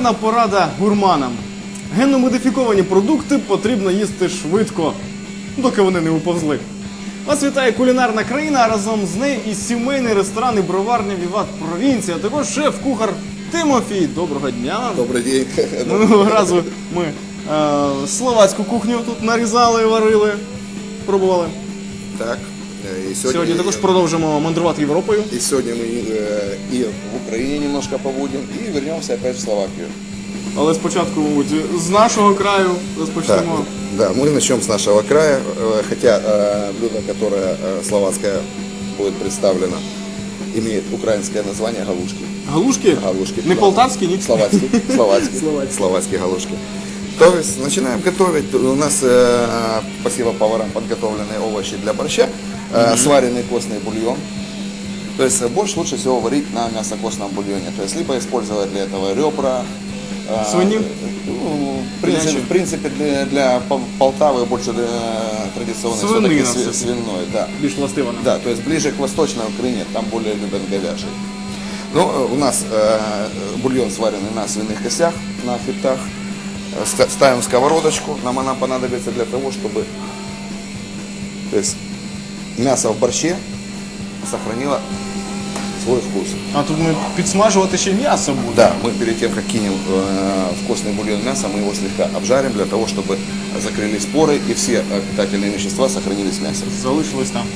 Кулінарна порада гурманам. Генно-модифіковані продукти потрібно їсти швидко, доки вони не уповзли. Вас вітає кулінарна країна, а разом з нею і сімейний ресторан і броварня Віват Провінція, а також шеф-кухар Тимофій. Доброго дня! Добрый день. Минулого разу ми е, словацьку кухню тут нарізали, варили, пробували. Так, э, и сегодня, Сьогодні також продовжимо мандрувати Європою. и сегодня мы э, и в Украине немножко побудем, и вернемся опять в Словакию. Але спочатку, мабуть, з нашого краю Да, розпочнемо. да, мы начнем с нашего края, э, хотя э, блюдо, которое э, словацкое будет представлено, имеет украинское название галушки. Галушки? Галушки. Не Да. полтавські, ні? Словацкие. Словацкие. Словацкие. Словацкие галушки. То есть начинаем готовить. У нас, э, спасибо поварам, подготовленные овощи для борща, э, сваренный костный бульон. То есть э, борщ лучше всего варить на мясокостном бульоне. То есть либо использовать для этого ребра. э, Свинью? ну, в принципе, в принципе, для, для Пол- Полтавы больше э, традиционный Свинина все-таки свиной. Да. Більш властива нам. Да, то есть ближе к восточной Украине, там более любят говяжий. Ну, у нас э, бульон сваренный на свиных костях, на фитах. Ста- Ставим сковородочку, нам она понадобится для того, чтобы то есть, мясо в борще сохранило свой вкус. А тут ми підсмажувати ще м'ясо буде. Да, мы перед тем, как кинем э, вкусный бульон мяса, мы его слегка обжарим для того, чтобы закрылись поры и все питательные вещества сохранились в мясе. Залишилось там.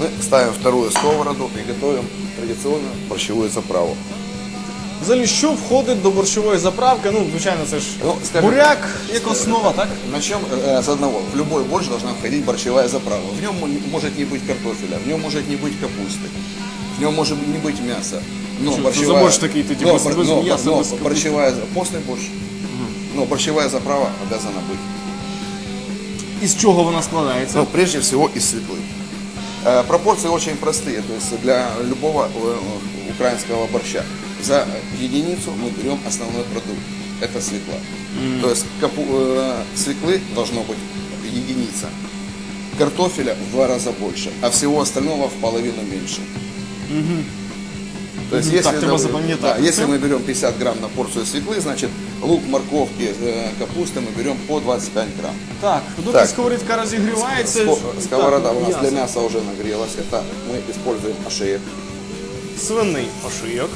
Мы ставим вторую сковороду и готовим традиционную борщевую заправу. Взагалі, що входить до борщової заправки? Ну, звичайно, це ж Ну, скажімо буряк як основа, так? Начнем э, с одного. В любой борщ должна входить борщевая заправа. В нем мо- может не быть картофеля, в нем может не быть капусты, в нем может не быть мяса. Но Что это борщевая, за борщ такие, ты, типа, но, без- бор- без но- мяса, но без капусты? борщевая, постный борщ. Но борщевая заправа обязана быть. Із чого вона складається? Ну, прежде всего из свеклы. Э, Пропорции очень простые, то есть для любого э, украинского борща. За единицу мы берем основной продукт, это свекла. То есть капу- э, свеклы должно быть единица, картофеля в два раза больше, а всего остального в половину меньше. То есть, Мгм. если, Так, треба да, запам'ятати если це. мы берем 50 грамм на порцию свеклы, значит лук, морковки, э, капусты мы берем по 25 грамм. Так, доки Так. сковорідка розігрівається. Ско- так, Сковорода у нас м'ясо. для мяса уже нагрелась. Это мы используем ошеек. Свиний ошийок.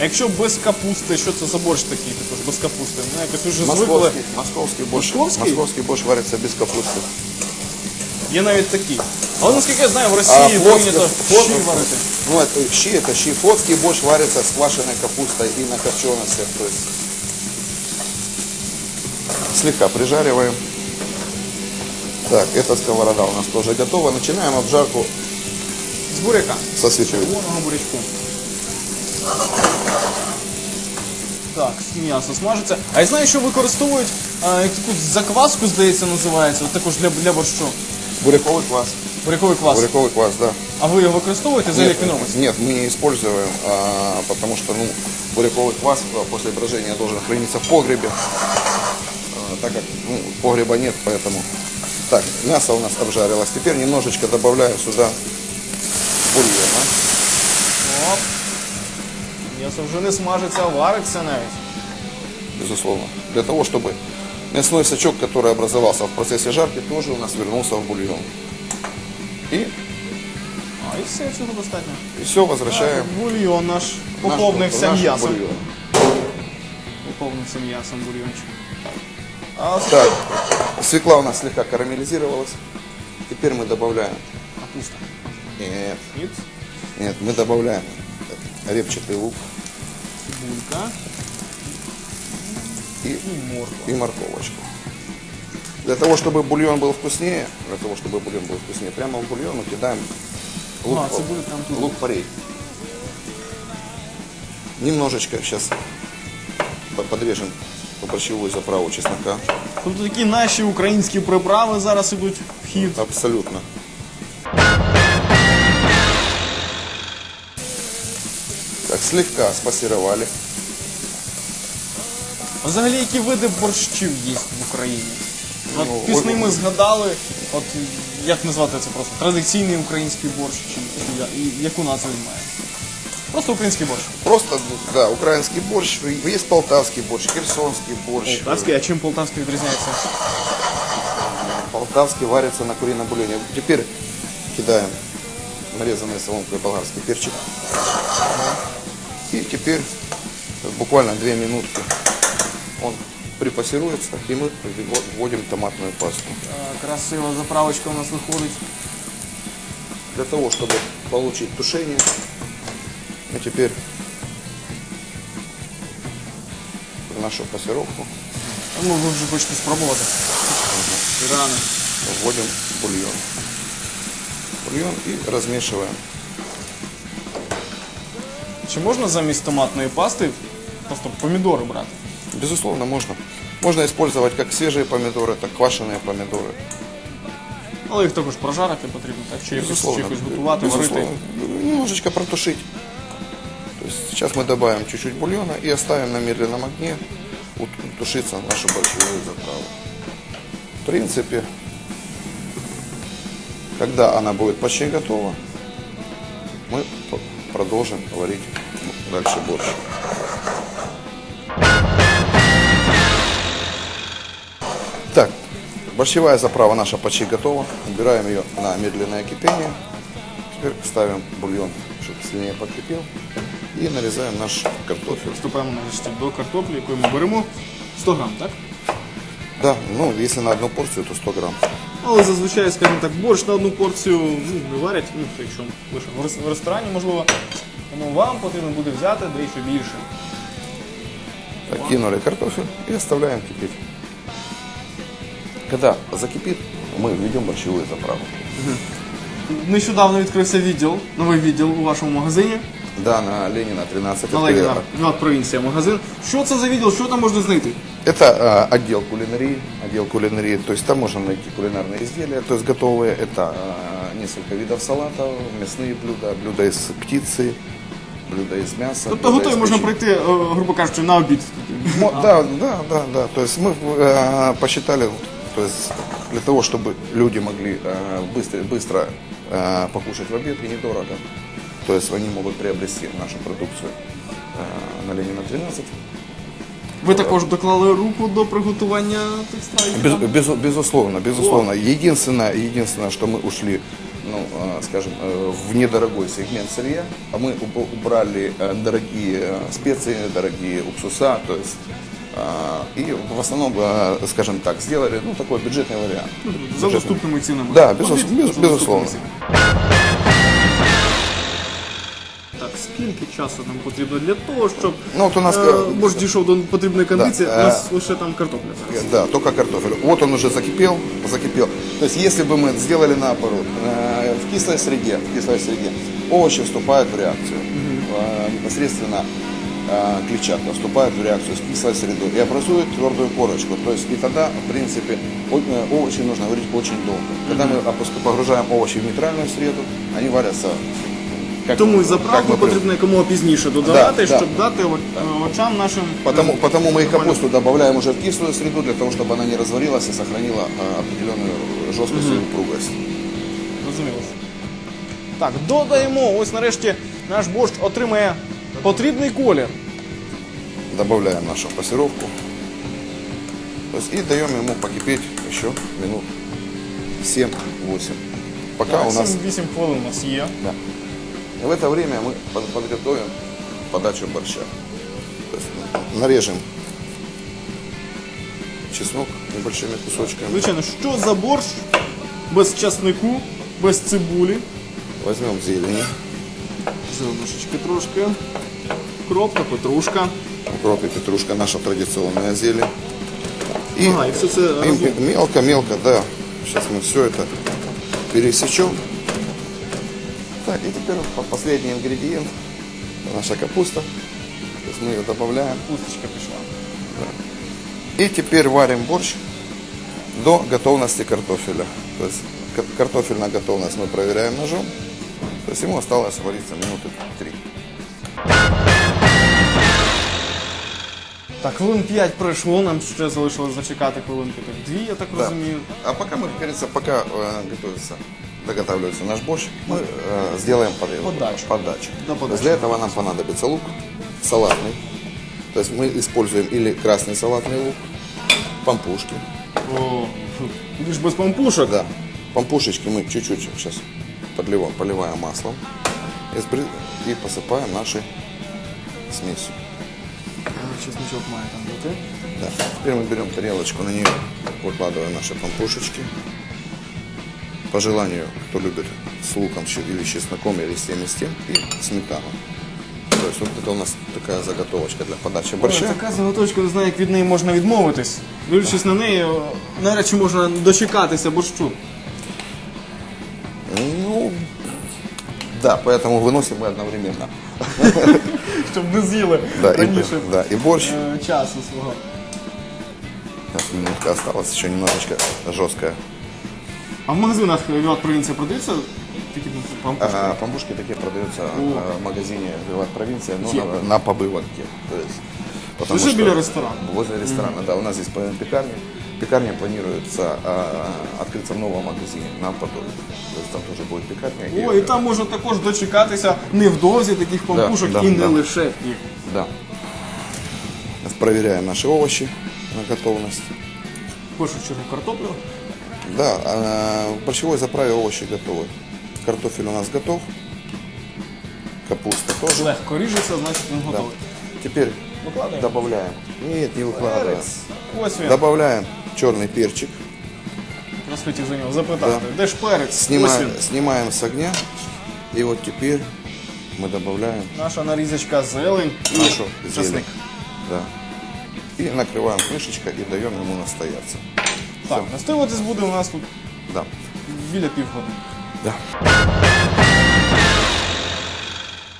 А якщо без капусти, що це за борщ такий, також без капусти? Ну, якось вже звикли. Московский, московский борщ. Московский? Московский борщ варится без капусты. Є навіть такі. Але наскільки я знаю, в А Росії флотский- прийнято флот- щі варити. Ну, это щи, это щи. Флотский борщ варится с квашеной капустой и на копченостях. То есть слегка прижариваем. Так, эта сковорода у нас тоже готова. Начинаем обжарку З буряка. со свеклы. Червоного бурячку. Так, м'ясо смажиться. А я знаю, що використовують а, як таку закваску, здається, називається, от також для, для борщу. Буряковый квас. Буряковий квас. Буряковый квас, да. А ви його використовуєте за як він робиться? нет, мы не используем, а, потому что ну, буряковый квас а, после брожения должен храниться в погребе, А, так как ну, погреба нет, поэтому... Так, мясо у нас обжарилось. Теперь немножечко добавляем сюда бульона. Оп. М'ясо вже не смажиться, а вариться навіть. безусловно. Для того, чтобы мясной сачок, который образовался в процессе жарки, тоже у нас вернулся в бульон. И, А, і все, цього достатньо. и все, возвращаем. Бульйон наш наш- поповнився наш м'ясом. бульон. Поповнився м'ясом бульйончик. А ось Так, свекла у нас слегка карамелизировалась. Теперь мы добавляем... капуста. Нет, Ніт, нет, мы добавляем репчатый лук цибулька и, і морква. и морковочку. Для того, чтобы бульон был вкуснее, для того, чтобы бульон был вкуснее, прямо в бульон мы кидаем лук, А, цибуля прям тут. лук порей. Немножечко сейчас подрежем борщевую заправу чеснока. Тобто такі наші українські приправи зараз ідуть в хід. Абсолютно. слегка спассеровали. А Взагалі, які види борщів є в Україні? От Ну, пісний ой, ми згадали, от як назвати це просто? Традиційний український борщ, чи, чи я- і яку назву він має? Просто український борщ. Просто, да, украинский борщ, есть полтавский борщ, херсонский борщ. Полтавський, а чим полтавський відрізняється? Полтавский варится на курином бульоне. Теперь кидаем нарезанный соломкой болгарский перчик. И теперь буквально две минутки он припассируется, и мы вводим томатную пасту. Е, Красива заправочка у нас виходить. Для того, чтобы получить тушение, мы теперь нашу пассировку Ну, ви вже хочете спробувати. Рано. вводим бульон. Бульон и размешиваем. Чи можна замість томатної пасти просто помідори брати? Безусловно, можно. Можно использовать как свежие помидоры, так и квашеные помидоры. Але їх також прожарити потрібно, так? Чи якось, чи Безусловно. якось готувати, Безусловно. варити. Немножечко протушить. То есть сейчас мы добавим чуть-чуть бульона и оставим на медленном огне вот тушиться нашу борщевую заправу. В принципе, когда она будет почти готова, мы п- продолжим варить дальше борщ. Так, борщевая заправа наша почти готова. Убираем ее на медленное кипение. Теперь ставим бульон, чтобы сильнее подкипел. И нарезаем наш картофель. Приступаємо нарешті до картоплі, яку ми беремо 100 грам, так? Да, ну если на одну порцию, то 100 грамм. Але зазвичай, скажімо так, борщ на одну порцію ну, не варять, ну, якщо лише в ресторані, можливо. Тому вам потрібно буде взяти дещо більше. Так, кинули картофель и оставляем кипеть. Когда закипит, мы введем борщевую заправку. Нещодавно відкрився відділ, новий відділ у вашому магазині. Да, на Ленина 13. На Леніна, Гнат провінція магазин. Що це за відділ? Що там можна знайти? Это э, отдел кулинарии, отдел кулинарии, то есть там можно найти кулинарные изделия, то есть готовые, это э, несколько видов салатов, мясные блюда, блюда из птицы, блюда из мяса. Тобто блюда готові из можна печени. прийти, е, грубо кажучи, на обід. Мо- Да, да, да, да. То есть мы э, посчитали, то есть для того, чтобы люди могли э, быстро, быстро э, покушать в обед и недорого, то есть они могут приобрести нашу продукцию э, на Ленина 13. Ви також доклали руку до приготування тих страв? які Без- там? безу- безусловно, безусловно. Единственное, единственное, что мы ушли, ну, э, скажем, э, в недорогой сегмент сырья, а мы уб- убрали э, дорогие э, специи, дорогие уксуса, то есть э, и в основном, э, скажем так, сделали ну, такой бюджетный вариант. За Бюджетный. доступними цінами. Да, безус- Обід без- за безусловно. скільки часу нам потрібно для того, щоб Ну, от у нас, е, е, борщ дійшов до потрібної кондиції, Да, у е, нас лише там картопля зараз. Да, только картофель. Вот он уже закипел, закипел. То есть, если бы мы сделали наоборот, э, в кислой среде, в кислой среде, овощи вступают в реакцию. Э, Непосредственно э, клетчатка вступает в реакцию с кислой средой и образует твердую корочку. То есть, и тогда, в принципе, о- э, овощи нужно варить очень долго. Когда мы опуск- погружаем овощи в нейтральную среду, они варятся как, Тому і как заправку мы при- потрібно якомога пізніше додавати, да. щоб дати от, е, очам нашим. Потому, е, потому мы и нормально. капусту добавляем уже в кислую среду, для того, чтобы она не разварилась и сохранила а, определенную жесткость и упругость. Зрозуміло. Так, додаємо. Ось нарешті наш борщ отримає потрібний колір. Добавляем нашу пассировку. То есть, и даем ему покипеть еще минут 7-8. Пока у нас... 7-8 хвилин у нас є. Да. И в это время мы под- подготовим подачу борща. То есть, нарежем чеснок небольшими кусочками. Звичайно, що за борщ без часнику, без цибулі. Возьмем зелени. Зеленушечки трошки. Кропка, петрушка. Укроп и петрушка, наша традиционная зелень. И Ага, и все разом. мелко-мелко, да. Сейчас мы все это пересечем. Так, и теперь по- последний ингредиент. Наша капуста. То есть мы ее добавляем. Пусточка пішла. И теперь варим борщ до готовности картофеля. То есть ка- картофельная готовность мы проверяем ножом. То есть ему осталось вариться минуты три. Так, хвилин 5 пройшло, нам ще залишилось зачекати хвилинки. Так, дві, я так Да. розумію. А пока мы, как говорится, пока э, готовится, доготавливается наш борщ, мы э, сделаем под- Подачу. подачу. Да, То есть подачу. для этого нам понадобится лук салатный. То есть мы используем или красный салатный лук, пампушки. О, лиш без пампушок. Да. Пампушечки мы чуть-чуть сейчас подливаем, поливаем маслом и, и посыпаем нашей смесью. Чесничок має там бути. Да. Теперь мы берем тарелочку, на нее выкладываем наши пампушечки. По желанию, кто любит с луком щи- или с чесноком, или с тем и с тем, и сметану. То есть вот это у нас такая заготовочка для подачи Ой, борща. така заготовочка, не знаю, як від неї можна відмовитись. Дивлячись на неї, о, навряд чи можна дочекатися борщу. Ну, да, поэтому выносим мы одновременно. Щоб не з'їли Да, и, раніше да, и борщ. е, часу свого. Сейчас минутка осталась, еще немножечко жесткая. А в магазинах Віват провінція продаються такі пампушки? А, пампушки такие продаются а, в магазине Виват Провинция, но на, на побывке. То есть, потому Лежи что- біля ресторана. Возле ресторана, да. У нас здесь по- пекарня. Пекарня планируется а, открыться в новом магазине на Подоле. То есть там тоже будет пекарня. О, і там можна також дочекатися невдовзі таких пампушок да, і не да. лише їх. Да. Проверяем наши овощи на готовность. В першу чергу картоплю. Да, а, в борщевой заправе овощи готовы. Картофель у нас готов. Капуста тоже. Легко ріжеться, значить він Да. готовий. Теперь Выкладываем? добавляем. Нет, не выкладываем. Перець. Ось він. Добавляем черный перчик. Якраз хотів за нього запитати. Да. Де ж перець? Ось Снимаем, він. снимаем с огня. И вот теперь мы добавляем Наша нарізочка зелень і нашу чесник. зелень. Да. И накрываем крышечкой и даем ему настояться. Так, настоюватись буде у нас тут Да. біля півгодини. Да.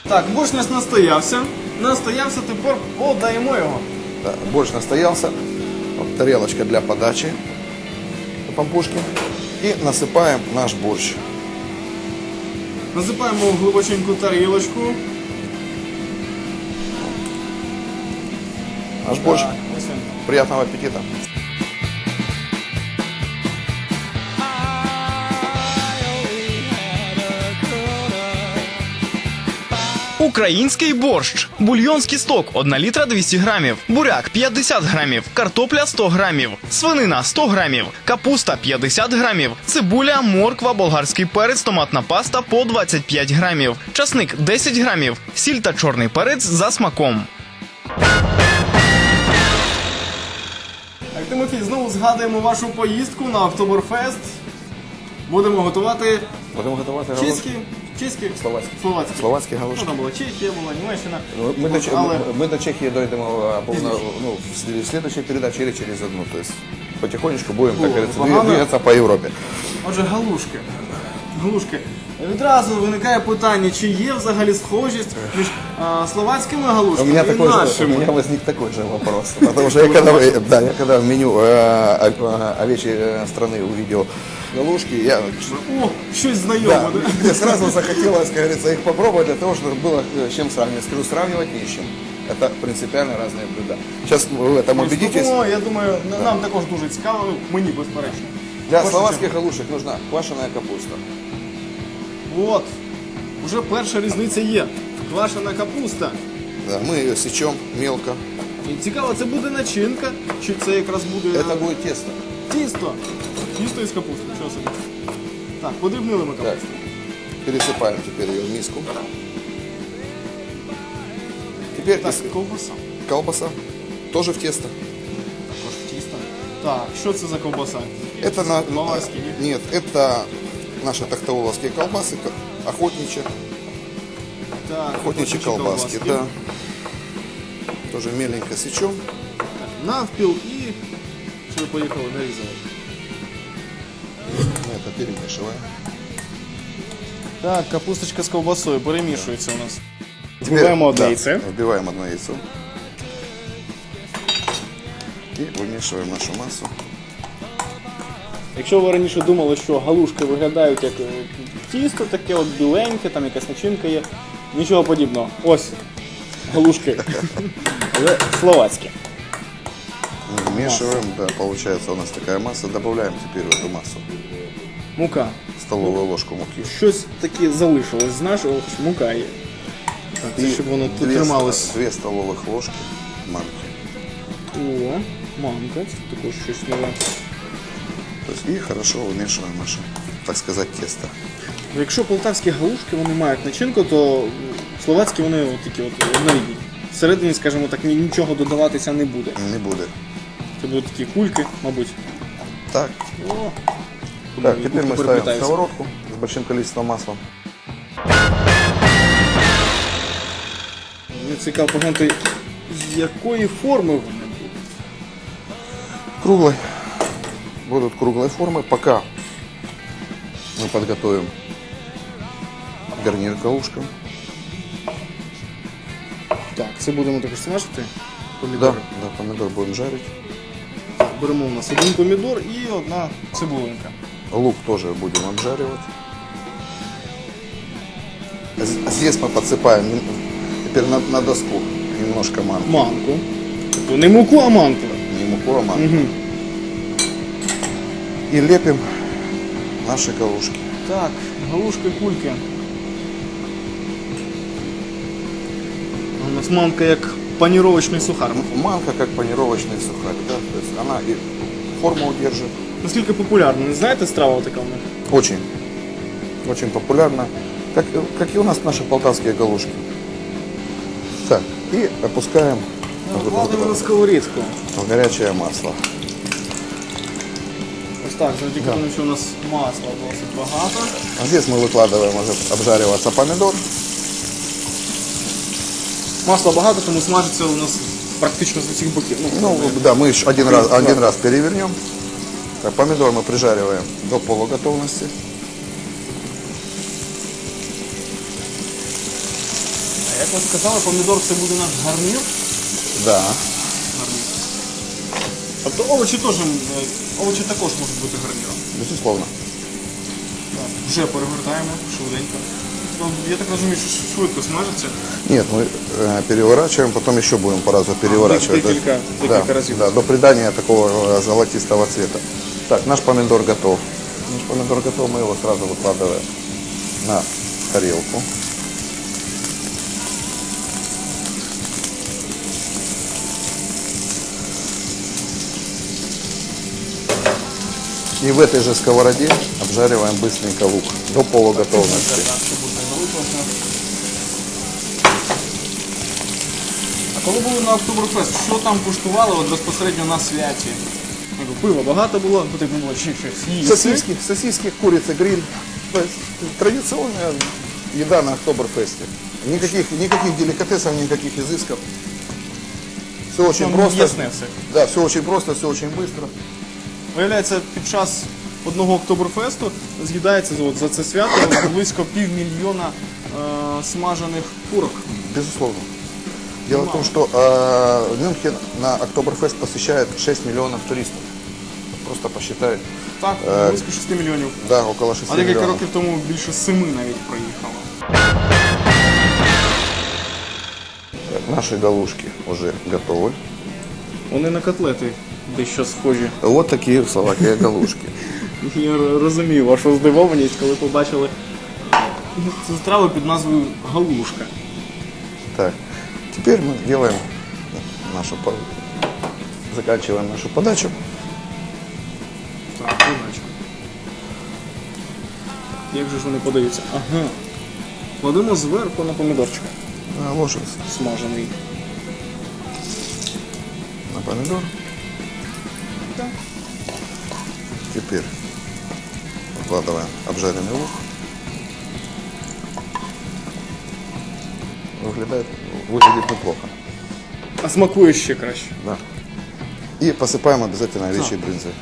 Так, борщ наш настоявся. Настоявся, тепер подаємо його. да. Борщ настоялся. Вот тарелочка для подачи пампушки. И насыпаем наш борщ. Насипаємо в глибоченьку тарілочку. Наш борщ. Так, ось він. Приятного аппетита. Український борщ, бульйон з кісток 1 літра 200 грамів, буряк 50 грамів, картопля 100 грамів, свинина 100 грамів, капуста 50 грамів, цибуля, морква, болгарський перець, томатна паста по 25 грамів, часник 10 грамів, сіль та чорний перець за смаком. Тимофій, знову згадуємо вашу поїздку на Октоберфест. Будемо готувати Будем готовы чеські, чеські, Словацькі. словацькі. Словацькі галушки. Ну, там була Чехія, була Німеччина. Мы до, От, Че- але мы- мы до Чехии дойдем а, полно- ну, в след- в следующей передаче или через одну. То есть потихонечку будем, так О, говорится, погано. двиг- двигаться по Европе. Отже, галушки. Галушки. Відразу виникає питання, чи є взагалі схожість між а, словацькими У галушками меня, і такой же, у нашими. меня возник такой же вопрос. Потому что я когда, э, да, я когда в меню э, о- овечьей э, страны увидел галушки, я О, щось да, знайоме. да? мне сразу захотелось, как говорится, их попробовать для того, чтобы было э, с чем сравнивать. Скажу, сравнивать не с чем. Это принципиально разные блюда. Сейчас вы в этом убедитесь. Тому, я думаю, на- нам також дуже цікаво, ну, мені безперечно. Для Першу словацких галушек нужна квашеная капуста. чергу. От, уже перша різниця є. Квашена капуста. Да, мы ее сечем мелко. І цікаво, це буде начинка, чи це якраз буде Это будет тесто. тісто? Тісто із капусти, що собі. Так, подрібнили ми Так. капусту. Пересыпаем теперь ее в миску. Теперь Так, из- ковбаса. колбаса тоже в тесто. Також тісто. Так, що це за ковбаса? Это на... Баварські, ні? Нет, это наши тахтауловские колбасы, ко- охотничьи, Так, охотничьи колбаски, да. Тоже меленько сечем. Навпіл і що ви поїхали нарізали. Мы это перемешиваем. Так, капусточка з ковбасою перемішується у нас. Теперь, Вбиваємо одне да, яйце. Вбиваем одно яйцо. И вымешиваем нашу массу. Якщо ви раніше думали, що галушки виглядають як е, тісто, таке от біленьке, там якась начинка є, нічого подібного. Ось галушки. Але словацькі. Вмешиваем, да, получается у нас такая масса. Добавляем теперь в эту массу Мука. столовую ложку муки. Щось таке залишилось з нашого, хоч мука є. Так, це щоб воно тут трималось. две столовых ложки манки. О, манка, це також щось нове. То есть, и хорошо вымешиваем наше, так сказать, тесто. Якщо полтавські галушки вони мають начинку, то словацькі вони от такі от однорідні. Всередині, скажімо так, нічого додаватися не буде. Не будет. Це будуть такі кульки, мабуть. Так, О, так Кульки теперь мы ставим переплетаются. сковородку с большим количеством масла. Мені цікаво поглянути, з якої форми вони будуть. Круглой. Будут круглой формы, пока мы подготовим гарнир к галушкам. Так, це будемо також смажити. Да, Помідори. да, помидор будем жарить. Беремо у нас один помідор і одна цибулинка. Лук тоже будем обжаривать. Здесь мы подсыпаем теперь на, на доску немножко манки. Манку. Тобто не муку, а манку. Не муку, а манку. Угу. И лепим наши галушки. Так, галушки, кульки. У нас манка як паніровочний сухар. Манка как панировочный сухарь, да, то есть она и форму удержит. Наскільки популярна, не знаєте страва така в них? Очень, очень популярна, как, как и у нас наши полтавские галушки. Так, и опускаем Кладемо на сковорідку. в горячее масло. Ось так, завдяки тому, що у нас масла досить багато. А здесь мы выкладываем уже обжариваться помидор. Масла багато, тому смажиться у нас практично з усіх боків. Ну, да, мы еще один раз, один раз перевернем. Так, помидор мы прижариваем до полуготовности. А як ви сказали, помідор це буде наш гарнір. Да. гарнір. Тобто овочі теж, е, овочі також можуть бути гарніром. Безусловно. Так, Вже перегортаємо швиденько. Ну, Я так розумію, що швидко смажиться. Нет, мы э, переворачиваем, потом еще будем по разу переворачивать. декілька- То есть, декілька да, разів. Да, до придания такого э, золотистого цвета. Так, наш помидор готов. Наш помидор готов, мы его сразу выкладываем на тарелку. И в этой же сковороде обжариваем быстренько лук до полуготовности. Так, щоб не залиплося. А коли були на Октоберфест, що там куштували от безпосередньо на святі? Я кажу, Пива багато було, потрібно було ще щось їсти. Сосиски, сосиски, курица, гриль. То есть традиционная еда на Октоберфесте. Никаких, никаких деликатесов, никаких изысков. Все очень Там просто. ясне все. Да, все очень просто, все очень быстро. Виявляється, під час одного Октоберфесту з'їдається от, за це свято близько півмільйона е, смажених курок. Безусловно. Дело в том, что э, Мюнхен на Октоберфест посещает 6 миллионов туристов. Просто посчитай. Так, Е, близько 6 мільйонів. Да, около 6 А декілька миллионов. років тому більше семи навіть проїхало. Так, наши галушки уже готовы. Вони на котлети дещо схожі. Вот такие в Словакии галушки. Я розумію вашу здивованість, коли побачили цю страву під назвою галушка. Так, теперь мы делаем нашу, по- заканчиваем нашу подачу. Так, подача. Як же ж вони подаються? Ага. Кладемо зверху на помідорчик А, Ложим смажений. на помидор. Так. Теперь выкладываем обжаренный лук. Выглядит, выглядит неплохо. А смакує ще краще. Да. И посыпаем обязательно овечьей брынзой.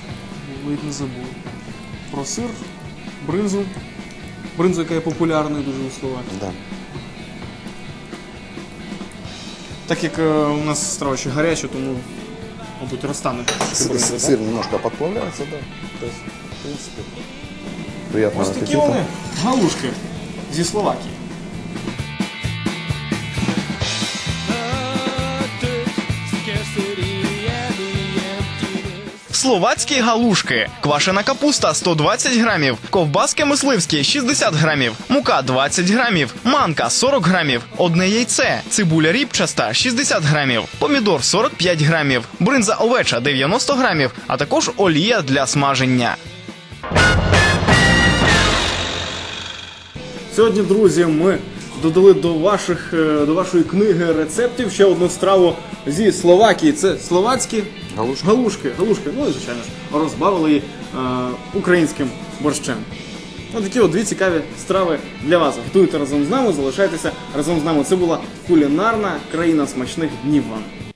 Ледь не забув. Про сир, бринзу. Бринзу, яка є популярною дуже у Словакії. Да. Так як е, у нас страва ще гаряча, тому, мабуть, розтане С- трошки бринза, с- так? Сыр немножко подплавляется, да. То есть, в принципе, приятного Ось такі вони галушки зі Словакії. Словацькі галушки, квашена капуста 120 грамів, ковбаски мисливські 60 грамів, мука 20 грамів, манка 40 грамів, одне яйце, цибуля ріпчаста 60 грамів, помідор 45 грамів, бринза овеча 90 грамів, а також олія для смаження. Сьогодні, друзі, ми додали до ваших е, до вашої книги рецептів ще одну страву зі Словакії. Це словацькі Галушки. галушки, галушки. Ну і звичайно ж розбавили її е, українським борщем. Ось такі от дві цікаві страви для вас. Готуйте разом з нами, залишайтеся разом з нами. Це була кулінарна країна смачних днів вам.